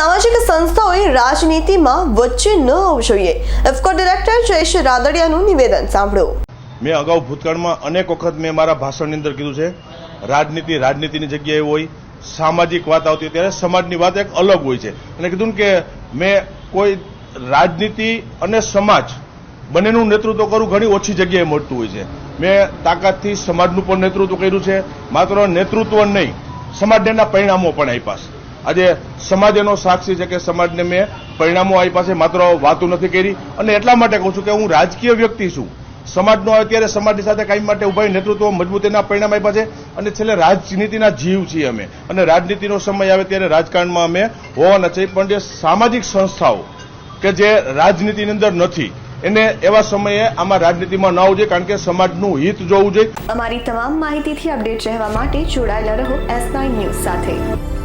સામાજિક સંસ્થાઓએ રાજનીતિમાં વચ્ચે ન આવવું જોઈએ ઇફકો ડિરેક્ટર જયેશ રાદડિયાનું નિવેદન સાંભળો. મેં અગાઉ ભૂતકાળમાં અનેક વખત મેં મારા ભાષણની અંદર કીધું છે, રાજનીતિ રાજનીતિની જગ્યાએ હોય, સામાજિક વાત આવતી હોય ત્યારે સમાજની વાત એક અલગ હોય છે. અને કીધું કે મેં કોઈ રાજનીતિ અને સમાજ બંનેનું નેતૃત્વ કરવું ઘણી ઓછી જગ્યાએ મળતું હોય છે. મેં તાકાતથી સમાજનું પણ નેતૃત્વ કર્યું છે, માત્ર નેતૃત્વ નહીં, સમાજને પરિણામો પણ આપ્યા છે. આજે સમાજ એનો સાક્ષી છે કે સમાજને મેં પરિણામો આપ્યા છે માત્ર વાતો નથી કરી. અને એટલા માટે કહું છું કે હું રાજકીય વ્યક્તિ છું. સમાજનો અત્યારે સમાજની સાથે કાયમ માટે ઊભા નેતૃત્વ મજબૂતીના પરિણામ આપ્યા છે. અને છેલ્લે રાજનીતિના જીવ છીએ અમે. અને રાજનીતિનો સમય આવે ત્યારે રાજકારણમાં અમે હોવાના છે. પણ જે સામાજિક સંસ્થાઓ કે જે રાજનીતિની અંદર નથી, એને એવા સમયે આમાં રાજનીતિમાં ન આવવું જોઈએ, કારણ કે સમાજનું હિત જોવું જોઈએ. અમારી તમામ માહિતીથી અપડેટ રહેવા માટે જોડાયેલા રહો એસ ન્યૂઝ સાથે.